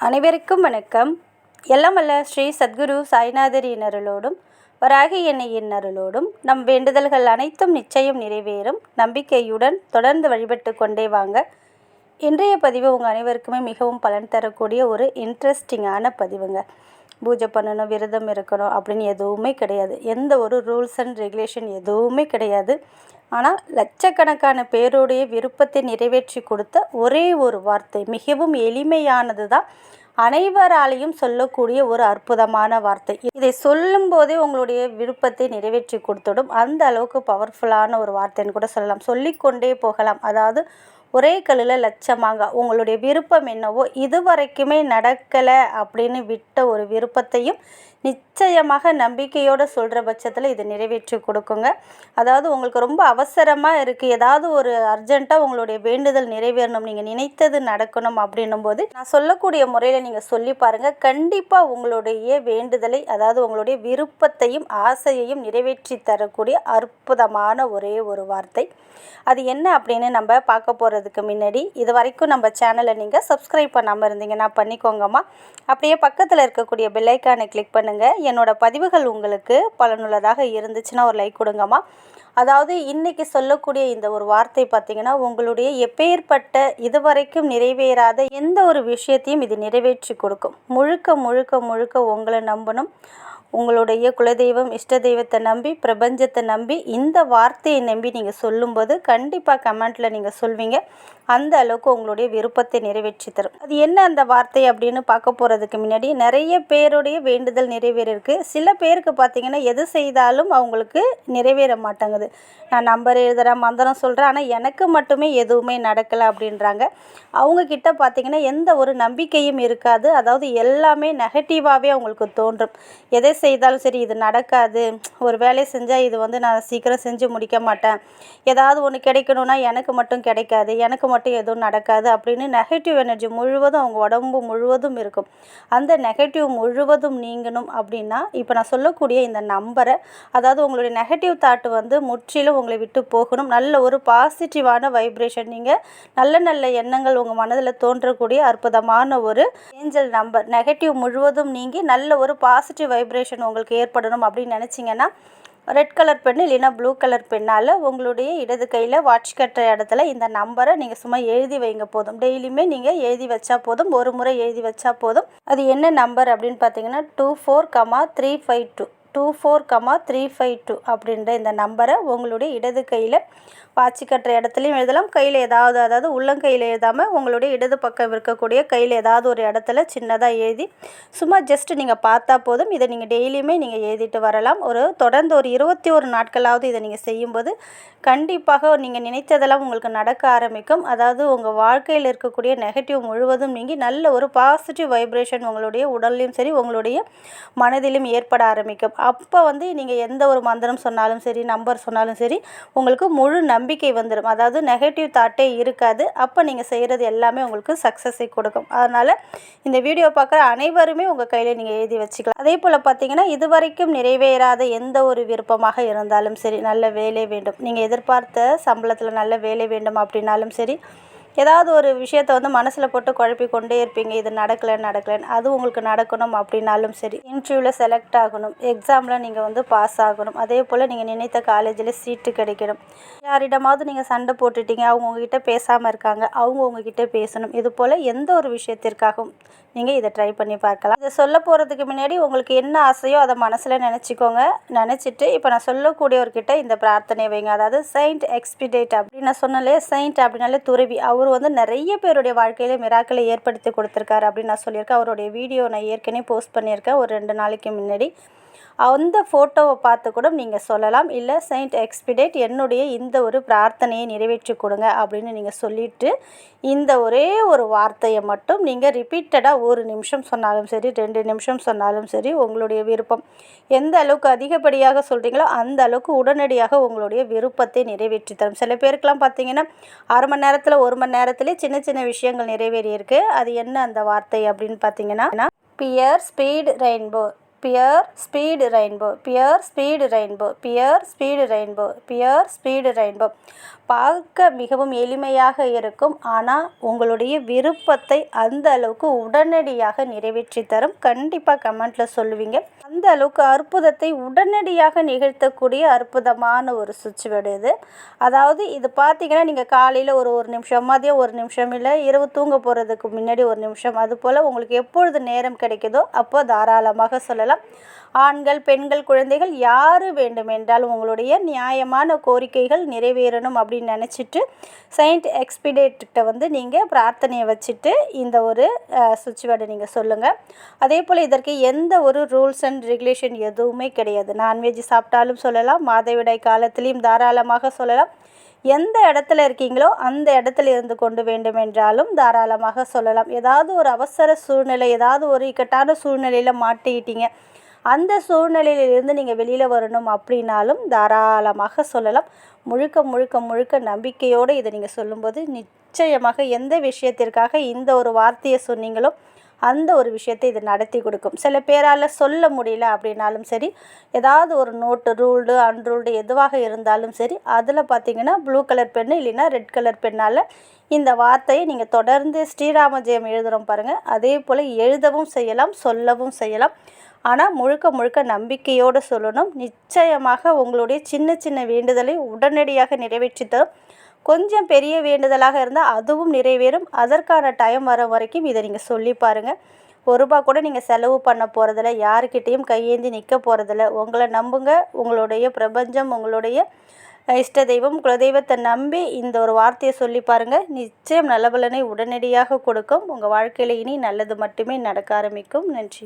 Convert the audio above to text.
அனைவருக்கும் வணக்கம். எல்லாம் வல்ல ஸ்ரீ சத்குரு சாய்நாதரின் அருளோடும் வராகி எண்ணெயின் அருளோடும் நம் வேண்டுதல்கள் அனைத்தும் நிச்சயம் நிறைவேறும். நம்பிக்கையுடன் தொடர்ந்து வழிபட்டு கொண்டே வாங்க. இன்றைய பதிவு உங்கள் அனைவருக்குமே மிகவும் பலன் தரக்கூடிய ஒரு இன்ட்ரெஸ்டிங்கான பதிவுங்க. பூஜை பண்ணணும் விரதம் இருக்கணும் அப்படின்னு எதுவுமே கிடையாது. எந்த ஒரு ரூல்ஸ் அண்ட் ரெகுலேஷன் எதுவுமே கிடையாது. ஆனால் லட்சக்கணக்கான பேருடைய விருப்பத்தை நிறைவேற்றி கொடுத்த ஒரே ஒரு வார்த்தை மிகவும் எளிமையானது தான். அனைவராலையும் சொல்லக்கூடிய ஒரு அற்புதமான வார்த்தை. இதை சொல்லும்போதே உங்களுடைய விருப்பத்தை நிறைவேற்றி கொடுத்துடும். அந்த அளவுக்கு பவர்ஃபுல்லான ஒரு வார்த்தைன்னு கூட சொல்லலாம். சொல்லிக்கொண்டே போகலாம். அதாவது ஒரே கல்லில் லட்சமாக உங்களுடைய விருப்பம் என்னவோ இது வரைக்குமே நடக்கலை அப்படின்னு விட்ட ஒரு விருப்பத்தையும் நிச்சயமாக நம்பிக்கையோடு சொல்கிற பட்சத்தில் இது நிறைவேற்றி கொடுக்குங்க. அதாவது உங்களுக்கு ரொம்ப அவசரமாக இருக்குது ஏதாவது ஒரு அர்ஜெண்ட்டாக உங்களுடைய வேண்டுதல் நிறைவேறணும். நீங்கள் நினைத்தது நடக்கணும் அப்படின்னும் போது நான் சொல்லக்கூடிய முறையில் நீங்கள் சொல்லி பாருங்கள் கண்டிப்பாக உங்களுடைய வேண்டுதலை அதாவது உங்களுடைய விருப்பத்தையும் ஆசையையும் நிறைவேற்றி தரக்கூடிய அற்புதமான ஒரே ஒரு வார்த்தை. அது என்ன அப்படின்னு நம்ம பார்க்க போகிறதுக்கு முன்னாடி இது வரைக்கும் நம்ம சேனலை நீங்கள் சப்ஸ்கிரைப் பண்ணாமல் இருந்தீங்கன்னா பண்ணிக்கோங்கம்மா. அப்படியே பக்கத்தில் இருக்கக்கூடிய பெல்லைக்கானை கிளிக் பண்ணுங்கள் என்னோடய பதிவுகள் உங்களுக்கு பலனுள்ளதாக இருந்துச்சுன்னா ஒரு லைக் கொடுங்கம்மா. அதாவது இன்றைக்கி சொல்லக்கூடிய இந்த ஒரு வார்த்தை பார்த்திங்கன்னா உங்களுடைய எப்பேற்பட்ட இதுவரைக்கும் நிறைவேறாத எந்த ஒரு விஷயத்தையும் இது நிறைவேற்றி கொடுக்கும். முழுக்க முழுக்க முழுக்க உங்களை நம்பணும். உங்களுடைய குலதெய்வம் இஷ்ட தெய்வத்தை நம்பி பிரபஞ்சத்தை நம்பி இந்த வார்த்தையை நம்பி நீங்கள் சொல்லும்போது கண்டிப்பாக கமெண்ட்டில் நீங்கள் சொல்வீங்க. அந்த அளவுக்கு உங்களுடைய விருப்பத்தை நிறைவேற்றி தரும் அது என்ன அந்த வார்த்தை அப்படின்னு பார்க்க போகிறதுக்கு முன்னாடி நிறைய பேருடைய வேண்டுதல் நிறைவேறிருக்கு சில பேருக்கு பார்த்தீங்கன்னா எது செய்தாலும் அவங்களுக்கு நிறைவேற மாட்டேங்குது. நான் நம்பர் எழுதுகிறேன் மந்திரம் சொல்கிறேன் ஆனால் எனக்கு மட்டுமே எதுவுமே நடக்கலை அப்படின்றாங்க. அவங்கக்கிட்ட பார்த்தீங்கன்னா எந்த ஒரு நம்பிக்கையும் இருக்காது. அதாவது எல்லாமே நெகட்டிவாகவே அவங்களுக்கு தோன்றும். எதை செய்தாலும் சரி இது நடக்காது. ஒரு வேலையை செஞ்சால் இது வந்து நான் சீக்கிரம் செஞ்சு முடிக்க மாட்டேன். ஏதாவது ஒன்று கிடைக்கணும்னா எனக்கு மட்டும் கிடைக்காது எனக்கு மட்டும் எதுவும் நடக்காது அப்படின்னு நெகட்டிவ் எனர்ஜி முழுவதும் அவங்க உடம்பு முழுவதும் இருக்கும். அந்த நெகட்டிவ் முழுவதும் நீங்கணும் அப்படின்னா இப்போ நான் சொல்லக்கூடிய இந்த நம்பரை அதாவது உங்களுடைய நெகட்டிவ் தாட் வந்து முற்றிலும் உங்களை விட்டு போகணும். நல்ல ஒரு பாசிட்டிவான வைப்ரேஷன் நீங்கள் நல்ல நல்ல எண்ணங்கள் உங்கள் மனதில் தோன்றக்கூடிய அற்புதமான ஒரு ஏஞ்சல் நம்பர் நெகட்டிவ் முழுவதும் நீங்கி நல்ல ஒரு பாசிட்டிவ் வைப்ரேஷன் உங்களுக்கு ஏற்படணும் அப்படின்னு நினச்சிங்கன்னா ரெட் கலர் பென் இல்லைன்னா ப்ளூ கலர் பென்னால் உங்களுடைய இடது கையில் வாட்ச் கட்டுற இடத்துல இந்த நம்பரை நீங்கள் சும்மா எழுதி வைங்க போதும். டெய்லியுமே நீங்கள் எழுதி வச்சா போதும். ஒரு முறை எழுதி வச்சா போதும். அது என்ன நம்பர் அப்படின்னு பார்த்தீங்கன்னா two four comma three five two. Two four comma three five two அப்படின்ற இந்த நம்பரை உங்களுடைய இடது கையில் வாட்சி கட்டுற இடத்துலையும் எழுதலாம். கையில் ஏதாவது அதாவது உள்ளங்கையில் எழுதாமல் உங்களுடைய இடது பக்கம் இருக்கக்கூடிய கையில் ஏதாவது ஒரு இடத்துல சின்னதாக எழுதி சும்மா ஜஸ்ட் நீங்கள் பார்த்தா போதும். இதை நீங்கள் டெய்லியுமே நீங்கள் எழுதிட்டு வரலாம். ஒரு தொடர்ந்து ஒரு இருபத்தி ஒரு நாட்களாவது இதை நீங்கள் செய்யும்போது கண்டிப்பாக நீங்கள் நினைத்ததெல்லாம் உங்களுக்கு நடக்க ஆரம்பிக்கும். அதாவது உங்கள் வாழ்க்கையில் இருக்கக்கூடிய நெகட்டிவ் முழுவதும் நீங்கி நல்ல ஒரு பாசிட்டிவ் வைப்ரேஷன் உங்களுடைய உடல்லையும் சரி உங்களுடைய மனதிலும் ஏற்பட ஆரம்பிக்கும். அப்போ வந்து நீங்கள் எந்த ஒரு மந்திரம் சொன்னாலும் சரி நம்பர் சொன்னாலும் சரி உங்களுக்கு முழு நம்பிக்கை நம்பிக்கை வந்துடும் அதாவது நெகட்டிவ் தாட்டே இருக்காது. அப்போ நீங்கள் செய்கிறது எல்லாமே உங்களுக்கு சக்ஸஸை கொடுக்கும். அதனால் இந்த வீடியோ பார்க்குற அனைவருமே உங்கள் கையில் நீங்கள் எழுதி வச்சுக்கலாம். அதே போல் பார்த்தீங்கன்னா இதுவரைக்கும் நிறைவேறாத எந்த ஒரு விருப்பமாக இருந்தாலும் சரி நல்ல வேலை வேண்டும். நீங்கள் எதிர்பார்த்த சம்பளத்தில் நல்ல வேலை வேண்டும் அப்படின்னாலும் சரி ஏதாவது ஒரு விஷயத்த வந்து மனசில் போட்டு குழப்பி கொண்டே இருப்பீங்க. இது நடக்கலை நடக்கலைன்னு. அது உங்களுக்கு நடக்கணும் அப்படின்னாலும் சரி. இன்டர்வியூவில் செலக்ட் ஆகணும். எக்ஸாமில் நீங்கள் வந்து பாஸ் ஆகணும். அதே போல் நீங்கள் நினைத்த காலேஜில் சீட்டு கிடைக்கணும். யாரிடமாவது நீங்கள் சண்டை போட்டுட்டீங்க. அவங்க உங்ககிட்ட பேசாமல் இருக்காங்க. அவங்க உங்ககிட்ட பேசணும். இது போல் எந்த ஒரு விஷயத்திற்காகவும் நீங்கள் இதை ட்ரை பண்ணி பார்க்கலாம். இதை சொல்ல போகிறதுக்கு முன்னாடி உங்களுக்கு என்ன ஆசையோ அதை மனசில் நினச்சிக்கோங்க. நினச்சிட்டு இப்போ நான் சொல்லக்கூடியவர்கிட்ட இந்த பிரார்த்தனை வைங்க. அதாவது செயின்ட் எக்ஸ்பிடேட் அப்படின்னு நான் சொன்னாலே செயின்ட் அப்படின்னாலே துறவி. அவர் வந்து நிறைய பேருடைய வாழ்க்கையில் மிராக்களை ஏற்படுத்தி கொடுத்துருக்காரு அப்படின்னு நான் சொல்லியிருக்கேன். அவருடைய வீடியோ நான் ஏற்கனவே போஸ்ட் பண்ணியிருக்கேன். ஒரு ரெண்டு நாளைக்கு முன்னாடி. அந்த ஃபோட்டோவை பார்த்து கூட நீங்கள் சொல்லலாம். இல்லை செயின்ட் எக்ஸ்பிடேட் என்னுடைய இந்த ஒரு பிரார்த்தனையை நிறைவேற்றி கொடுங்க அப்படின்னு நீங்கள் சொல்லிவிட்டு இந்த ஒரே ஒரு வார்த்தையை மட்டும் நீங்கள் ரிப்பீட்டடாக ஒரு நிமிஷம் சொன்னாலும் சரி ரெண்டு நிமிஷம் சொன்னாலும் சரி உங்களுடைய விருப்பம். எந்த அளவுக்கு அதிகப்படியாக சொல்கிறீங்களோ அந்த அளவுக்கு உடனடியாக உங்களுடைய விருப்பத்தை நிறைவேற்றி தரும். சில பேருக்கெலாம் பார்த்தீங்கன்னா அரை மணி நேரத்தில் ஒரு மணி நேரத்துலேயே சின்ன சின்ன விஷயங்கள் நிறைவேறியிருக்கு. அது என்ன அந்த வார்த்தை அப்படின்னு பார்த்தீங்கன்னா bear speed rainbow bear speed rainbow bear speed rainbow bear speed rainbow bear speed rainbow பார்க்க மிகவும் எளிமையாக இருக்கும். ஆனால் உங்களுடைய விருப்பத்தை அந்த அளவுக்கு உடனடியாக நிறைவேற்றி தரும். கண்டிப்பாக கமெண்ட்டில் சொல்லுவீங்க. அந்த அளவுக்கு அற்புதத்தை உடனடியாக நிகழ்த்தக்கூடிய அற்புதமான ஒரு சுவிட்ச் வேர்டு இது. அதாவது இது பார்த்தீங்கன்னா நீங்கள் காலையில் ஒரு ஒரு நிமிஷம் மதியம் ஒரு நிமிஷம் இல்லை இரவு தூங்க போகிறதுக்கு முன்னாடி ஒரு நிமிஷம் அது போல் உங்களுக்கு எப்பொழுது நேரம் கிடைக்குதோ அப்போ தாராளமாக சொல்லலாம். ஆண்கள் பெண்கள் குழந்தைகள் யார் வேண்டுமென்றாலும் உங்களுடைய நியாயமான கோரிக்கைகள் நிறைவேறணும் அப்படின்னு நினச்சிட்டு செயின்ட் எக்ஸ்பிடேட்கிட்ட வந்து நீங்கள் பிரார்த்தனையை வச்சுட்டு இந்த ஒரு சுவிட்ச் வேர்டை நீங்கள் சொல்லுங்கள் அதே போல் இதற்கு எந்த ஒரு ரூல்ஸ் அண்ட் ரெகுலேஷன் எதுவுமே கிடையாது. நான்வெஜ் சாப்பிட்டாலும் சொல்லலாம். மாதவிடாய் காலத்திலையும் தாராளமாக சொல்லலாம். எந்த இடத்துல இருக்கீங்களோ அந்த இடத்துல இருந்து கொண்டு வேண்டுமென்றாலும் தாராளமாக சொல்லலாம். ஏதாவது ஒரு அவசர சூழ்நிலை ஏதாவது ஒரு இக்கட்டான சூழ்நிலையில் மாட்டிக்கிட்டீங்க. அந்த சூழ்நிலையிலிருந்து நீங்கள் வெளியில் வரணும் அப்படின்னாலும் தாராளமாக சொல்லலாம். முழுக்க முழுக்க முழுக்க நம்பிக்கையோடு இதை நீங்கள் சொல்லும்போது நிச்சயமாக எந்த விஷயத்திற்காக இந்த ஒரு வார்த்தையை சொன்னீங்களோ அந்த ஒரு விஷயத்தை இது நடத்தி கொடுக்கும். சில பேரால் சொல்ல முடியல அப்படின்னாலும் சரி ஏதாவது ஒரு நோட்டு ரூல்டு அன்ரூல்டு எதுவாக இருந்தாலும் சரி அதில் பார்த்தீங்கன்னா ப்ளூ கலர் பென்னு இல்லைன்னா ரெட் கலர் பென்னால் இந்த வார்த்தையை நீங்கள் தொடர்ந்து ஸ்ரீராம ஜெயம் எழுதுகிறோம் பாருங்கள் அதே போல் எழுதவும் செய்யலாம் சொல்லவும் செய்யலாம். ஆனால் முழுக்க முழுக்க நம்பிக்கையோடு சொல்லணும். நிச்சயமாக உங்களுடைய சின்ன சின்ன வேண்டுதலை உடனடியாக நிறைவேற்றி தரும். கொஞ்சம் பெரிய வேண்டுதலாக இருந்தால் அதுவும் நிறைவேறும். அதற்கான டைம் வர வரைக்கும் இதை நீங்கள் சொல்லி பாருங்கள் ஒரு ரூபா கூட நீங்கள் செலவு பண்ண போகிறதில்ல யாருக்கிட்டேயும் கையேந்தி நிற்க போகிறதில்ல உங்களை நம்புங்க. உங்களுடைய பிரபஞ்சம் உங்களுடைய இஷ்ட தெய்வம் குலதெய்வத்தை நம்பி இந்த ஒரு வார்த்தையை சொல்லி பாருங்கள் நிச்சயம் நல்ல பலனை உடனடியாக கொடுக்கும். உங்கள் வாழ்க்கையில் இனி நல்லது மட்டுமே நடக்க ஆரம்பிக்கும். நன்றி.